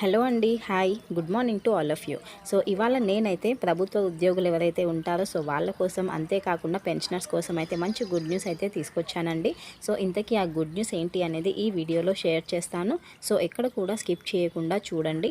Hello అండి hi good morning to all of you. So ఇవాళ నేనైతే ప్రభుత్వ ఉద్యోగులు ఎవరైతే ఉంటారో సో వాళ్ళ కోసం అంతేకాకుండా పెన్షనర్స్ కోసం అయితే మంచి గుడ్ న్యూస్ అయితే తీసుకొచ్చానండి. సో ఇంతకీ ఆ గుడ్ న్యూస్ ఏంటి అనేది ఈ వీడియోలో షేర్ చేస్తాను. సో ఎక్కడ కూడా స్కిప్ చేయకుండా చూడండి.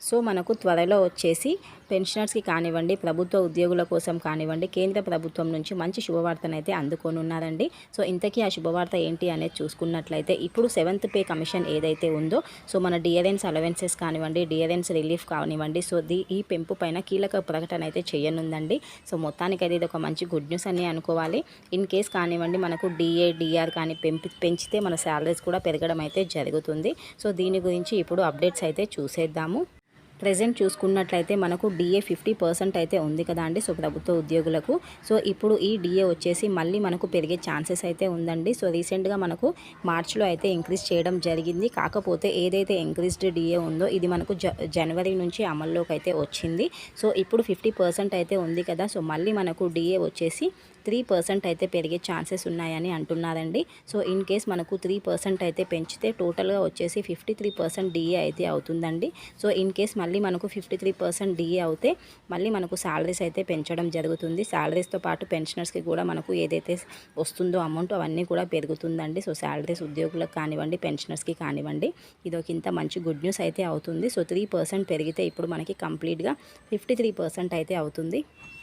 సో మనకు త్వరలో వచ్చేసి పెన్షనర్స్కి కానివ్వండి ప్రభుత్వ ఉద్యోగుల కోసం కానివ్వండి కేంద్ర ప్రభుత్వం నుంచి మంచి శుభవార్తనైతే అందుకొని ఉన్నారండి. సో ఇంతకీ ఆ శుభవార్త ఏంటి అనేది చూసుకున్నట్లయితే ఇప్పుడు సెవెంత్ పే కమిషన్ ఏదైతే ఉందో సో మన డియరెన్స్ అలవెన్సెస్ కానివ్వండి డియరెన్స్ రిలీఫ్ కానివ్వండి సో ది ఈ పెంపు పైన కీలక ప్రకటన అయితే చేయనుందండి. సో మొత్తానికైతే ఇది ఒక మంచి గుడ్ న్యూస్ అని అనుకోవాలి. ఇన్ కేస్ కానివ్వండి మనకు డిఏ డిఆర్ కానీ పెంపి పెంచితే మన శాలరీస్ కూడా పెరగడం అయితే జరుగుతుంది. సో దీని గురించి ఇప్పుడు అప్డేట్స్ అయితే చూసేద్దాము. ప్రజెంట్ చూసుకున్నట్లయితే మనకు డిఏ ఫిఫ్టీ పర్సెంట్ అయితే ఉంది కదా అండి సో ప్రభుత్వ ఉద్యోగులకు. సో ఇప్పుడు ఈ డిఏ వచ్చేసి మళ్ళీ మనకు పెరిగే ఛాన్సెస్ అయితే ఉందండి. సో రీసెంట్గా మనకు మార్చ్లో అయితే ఇంక్రీజ్ చేయడం జరిగింది. కాకపోతే ఏదైతే ఇంక్రీజ్డ్ డిఏ ఉందో ఇది మనకు జ జనవరి నుంచి అమల్లోకి అయితే వచ్చింది. సో ఇప్పుడు ఫిఫ్టీ పర్సెంట్ అయితే ఉంది కదా సో మళ్ళీ మనకు డిఏ వచ్చేసి త్రీ పర్సెంట్ అయితే పెరిగే ఛాన్సెస్ ఉన్నాయని అంటున్నారండి. సో ఇన్ కేస్ మనకు త్రీ పర్సెంట్ అయితే పెంచితే టోటల్గా వచ్చేసి ఫిఫ్టీ త్రీ పర్సెంట్ డిఏ అయితే అవుతుందండి. సో ఇన్ కేస్ మళ్ళీ మనకు ఫిఫ్టీ త్రీ పర్సెంట్ డిఏ అవుతే మళ్ళీ మనకు శాలరీస్ అయితే పెంచడం జరుగుతుంది. శాలరీస్తో పాటు పెన్షనర్స్కి కూడా మనకు ఏదైతే వస్తుందో అమౌంట్ అవన్నీ కూడా పెరుగుతుందండి. సో శాలరీస్ ఉద్యోగులకు కానివ్వండి పెన్షనర్స్కి కానివ్వండి ఇది ఒక ఇంత మంచి గుడ్ న్యూస్ అయితే అవుతుంది. సో త్రీ పర్సెంట్ పెరిగితే ఇప్పుడు మనకి కంప్లీట్గా ఫిఫ్టీ త్రీ పర్సెంట్ అయితే అవుతుంది.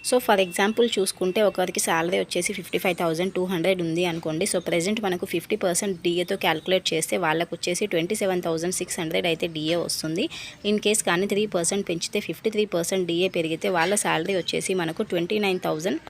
సో ఫర్ ఎగ్జాంపుల్ చూసుకుంటే ఒకరికి శాలరీ వచ్చేసి fifty five thousand two hundred ఉంది అనుకోండి. సో ప్రజెంట్ మనకు ఫిఫ్టీ పర్సెంట్ డిఏతో క్యాలిక్యులేట్ చేస్తే వాళ్ళకు వచ్చేసి twenty seven thousand six hundred అయితే డిఏ వస్తుంది. ఇన్ కేస్ కానీ త్రీ పర్సెంట్ పెంచితే ఫిఫ్టీ త్రీ పర్సెంట్ డిఏ పెరిగితే వాళ్ళ శాలరీ వచ్చేసి మనకు twenty nine thousand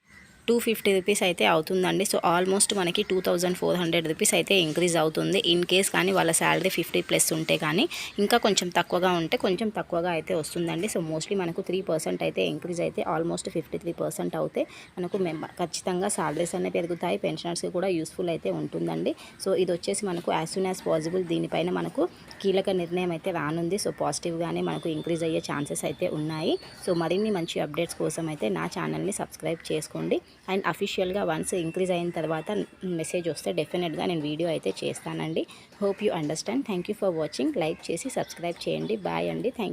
two fifty rupees అయితే అవుతుందండి. సో ఆల్మోస్ట్ మనకి two thousand four hundred rupees అయితే ఇంక్రీజ్ అవుతుంది. ఇన్ కేస్ కానీ వాళ్ళ శాలరీ ఫిఫ్టీ ప్లస్ ఉంటే కానీ ఇంకా కొంచెం తక్కువగా ఉంటే కొంచెం తక్కువగా అయితే వస్తుందండి. సో మోస్ట్లీ మనకు త్రీ పర్సెంట్ అయితే ఇంక్రీజ్ అయితే ఆల్మోస్ట్ ఫిఫ్టీ త్రీ పర్సెంట్ అయితే మనకు ఖచ్చితంగా శాలరీస్ అనేవి పెరుగుతాయి. పెన్షనర్స్కి కూడా యూస్ఫుల్ అయితే ఉంటుందండి. సో ఇది వచ్చేసి మనకు యాజ్ సూన్ యాజ్ పాసిబుల్ దీనిపైన మనకు కీలక నిర్ణయం అయితే రానుంది. సో పాజిటివ్గానే మనకు ఇంక్రీజ్ అయ్యే ఛాన్సెస్ అయితే ఉన్నాయి. సో మరిన్ని మంచి అప్డేట్స్ కోసం అయితే నా ఛానల్ని సబ్స్క్రైబ్ చేసుకోండి. అండ్ అఫీషియల్గా వన్స్ ఇంక్రీజ్ అయిన తర్వాత మెసేజ్ వస్తే డెఫినెట్గా నేను వీడియో అయితే చేస్తానండి. Hope you understand thank you for watching like చేసి సబ్స్క్రైబ్ చేయండి. బాయ్ అండి. థ్యాంక్